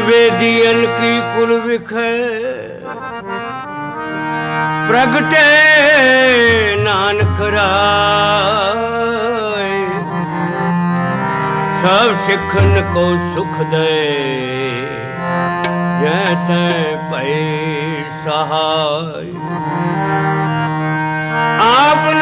ਵੇਦੀਨ ਕੀ ਕੁਲ ਵਿਖੇ? ਪ੍ਰਗਟੇ ਨਾਨਕ ਰਾਏ। ਸਭ ਸਿੱਖਨ ਕੋ ਸੁਖ ਦੇ। ਜੈ ਤੈ ਭਈ ਸਹਾਈ। ਆਪ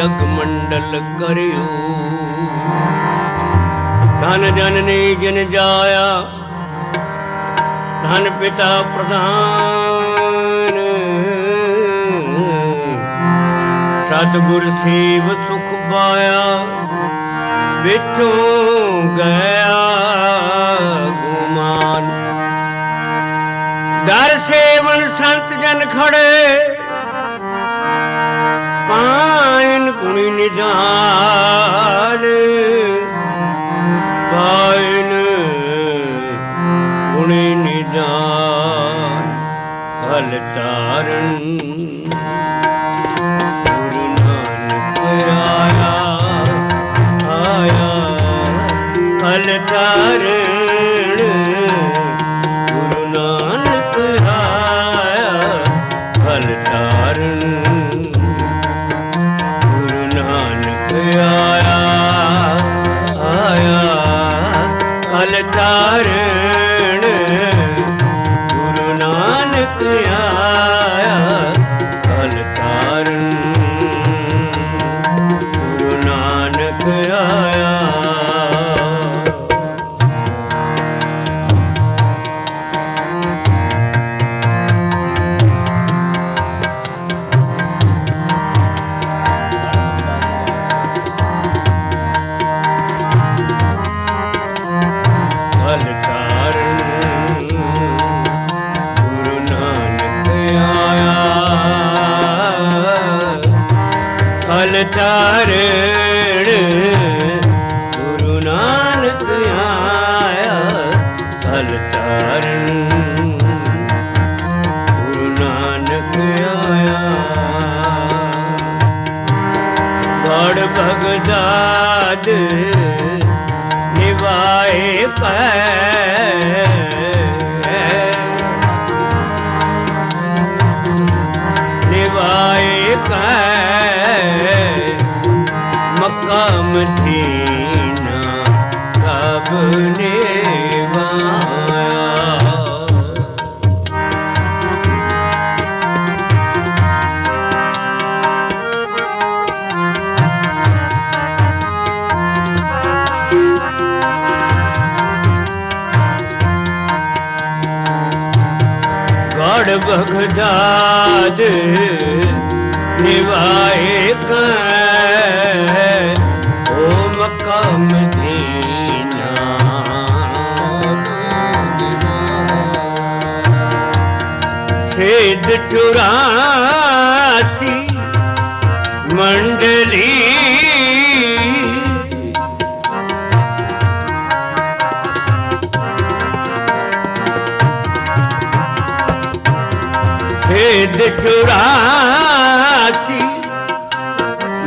ਜਗ ਮੰਡਲ ਕਰਿਓ। ਧਨ ਜਨਨੀ ਜਿਨ ਜਾਇਆ, ਧਨ ਪਿਤਾ ਪ੍ਰਧਾਨ। ਸਤਿਗੁਰ ਸੇਵ ਸੁਖ ਪਾਇਆ, ਵਿੱਚੋਂ ਗਿਆ ਗੁਮਾਨ। ਦਰ ਸੇਵਨ ਸੰਤ ਜਨ ਖੜੇ ਪਾਇਨ ਕੁਣੀ ਨਿਧਾਨ ਪਾਇਨ ਕੁਣੀ ਨਿਧਾਨ ਹਲ ਤਾਰਨ ਗੁਰੂ ਨਾਨਕ ਆਇਆ ਆਇਆ। ਹਲ ਤਾਰਨ ਹਲ ਹਲ ਗੁਰੂ ਨਾਨਕ ਆਇਆ ਹਲ ਤਾਰਨ ਗੁਰੂ ਨਾਨਕ ਆਇਆ। ਗੜ ਭਗਦਾਦ ਨਿਵਾਏ ਕੈ। ਨਿਵਾਏ ਕੈ। ਮੱਕਾ ਮਦੀਨਾ ਸਭ ਨਿਵਾਇਆ ਬਗਦਾਦ ਨਿਵਾਏ ਕੈ ਓ ਸਿੱਧ ਚੁਰਾਸੀ ਮੰਡਲੀ। ਸਿੱਧ ਚੁਰਾਸੀ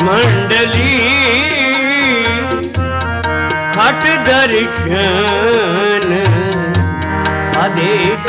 ਮੰਡਲੀ। ਦਰਸ਼ਨ ਆਦੇਸ਼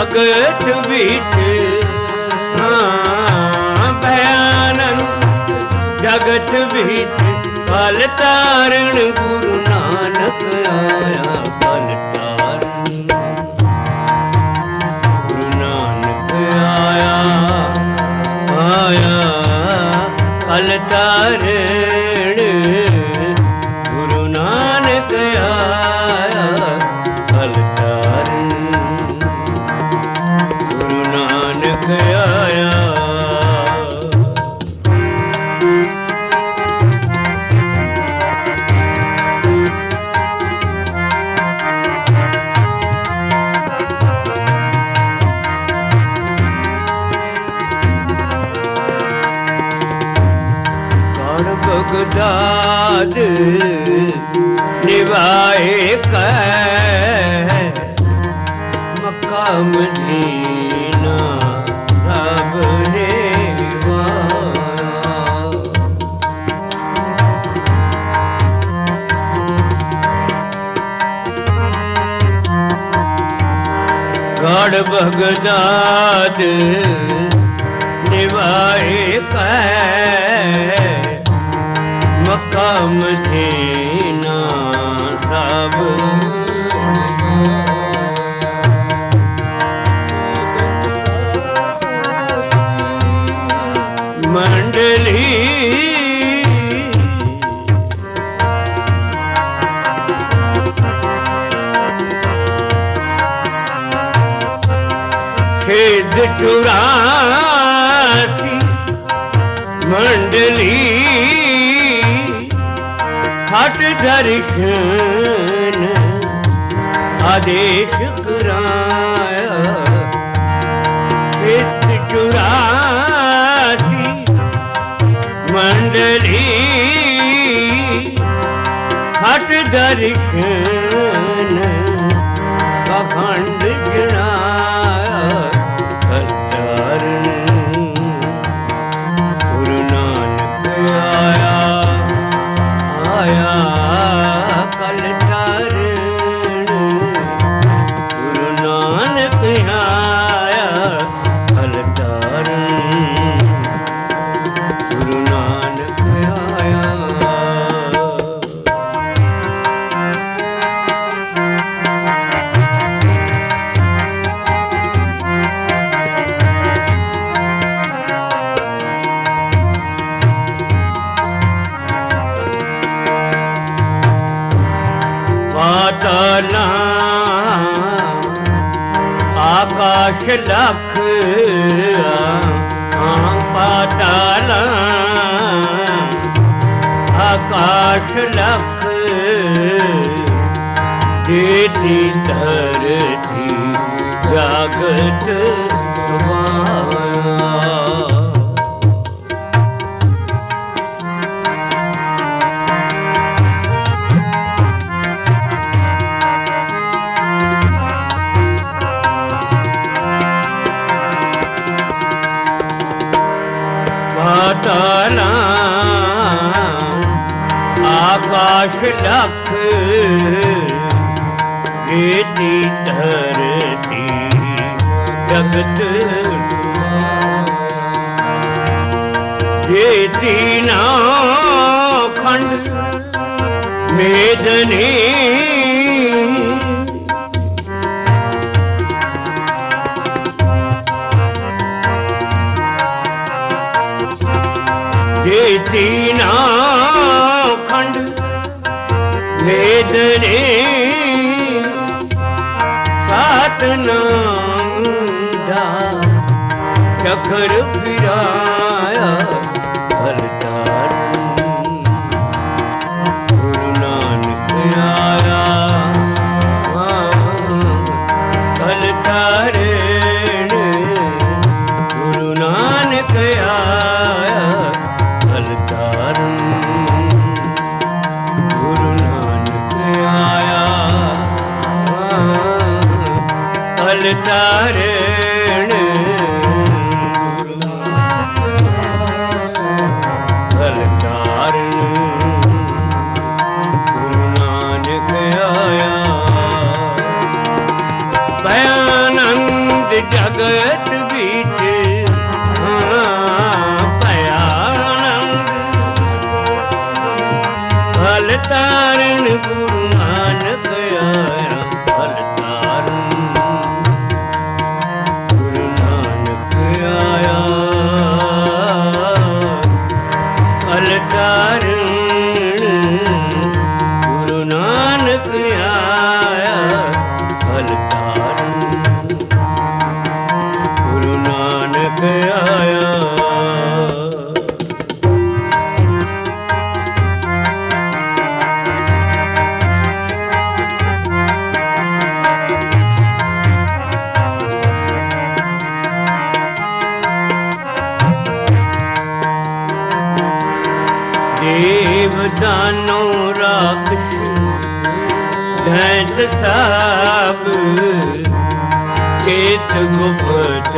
ਜਗਤ ਵਿੱਚ। ਹਾਂ, ਭਿਆਨੰਦ ਜਗਤ ਵਿੱਚ ਫਲ ਤਾਰਨ ਗੁਰੂ ਨਾਨਕ ਆਇਆ ਫਲ ਤਾਰਨ। ਗੁਰੂ ਨਾਨਕ ਆਇਆ ਆਇਆ ਫਲ ਤਾਰਨ। ਬਗਦਾਦ ਨਿਵਾਏ ਕੈ। ਮੱਕਾ ਮਦੀਨਾ ਸਭ ਨਿਵਾਇਆ। ਗੜ ਬਗਦਾਦ ਨਿਵਾਏ ਕੈ। ਮੱਕਾ ਮਦੀਨਾ ਸਭ। ਮੰਡਲੀ ਸਿੱਧ ਚੁਰਾਸੀ। ਮੰਡਲੀ ਹਟ ਦਰਸ਼ਨ। ਆਦੇਸ਼ ਕਰਾਇਆ ਸਿੱਧ ਚੁਰਾਸੀ। ਮੰਡਲੀ ਹਟ ਦਰਸ਼ਨ। ਲਖ ਆ ਪਾਤਲਾ ਆਕਾਸ਼ ਲੱਖ ਦੇਤੀ ਧਰਤੀ ਜਾਗਤ ਸੁਭਾਇਆ ਆਕਾਸ਼ ਲਖ ਜੇਤੀ ਧਰਤੀ ਜਗਤ ਜੇਤੀ ਨਾ ਖੰਡ ਮੇਦਨੀ ਵੇਦਨੇ ਸਤਨਾਮ ਦਾ ਚਖਰ ਫਿਰਾਇਆ। ਕਲ ਦਾਨੋ ਰਾਖਸ਼ ਧੈਤ ਸਾਬ ਚੇਤ ਗੁਪਤ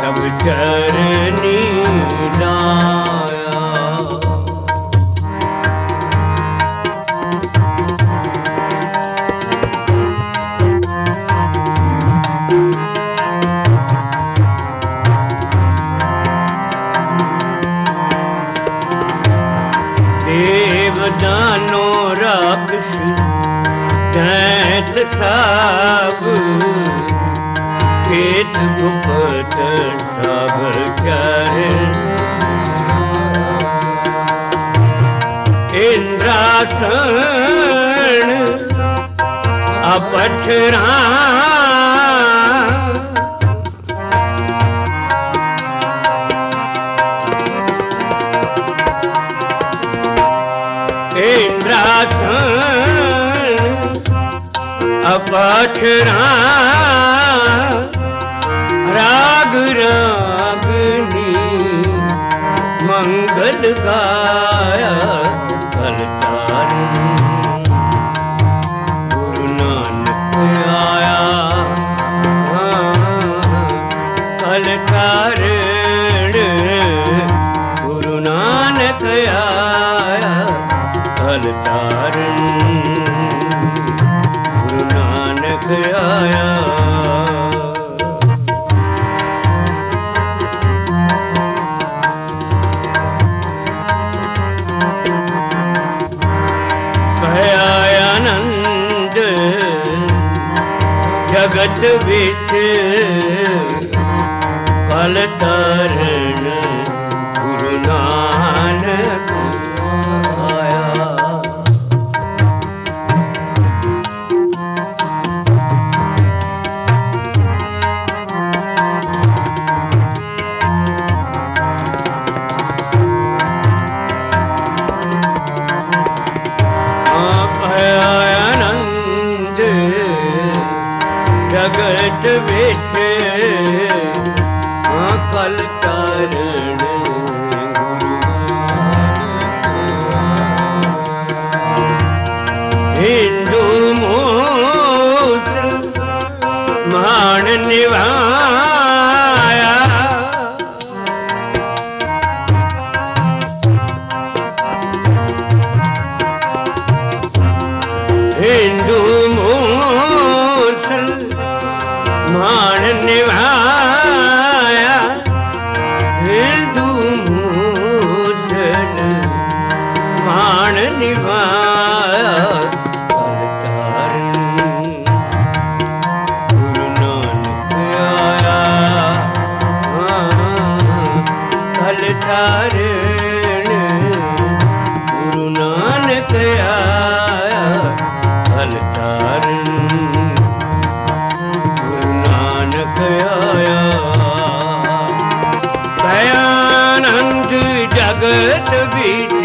ਸਭ ਚਰਨੀ ਲਾਇਆ ਦੇਵ ਦਾਨੋ ਰਾਖਸ਼ ਦੈਤ ਸਾਬ ਕੇਤ ਗੁਪਤ ਸਭ ਚਰ ਇੰਦਰਾਸਣ ਅਪਛਰਾ। ਇੰਦਰਾਸਣ ਅਪਛਰਾ। ਰਾਗ ਰਾਗਨੀ ਮੰਗਲ ਗਾਇਆ ਕਲਤਾਰਨ ਗੁਰੂ ਨਾਨਕ ਆਇਆ। ਕਲਤਾਰਨ ਗੁਰੂ ਨਾਨਕ ਆਇਆ ਕਲਤਾਰਨ ਗੁਰੂ ਨਾਨਕ ਆਇਆ। ਜਗਤ ਵਿੱਚ ਕਲ ਆਇਆ ਦਇਆਨੰਦ ਜਗਤ ਵਿੱਚ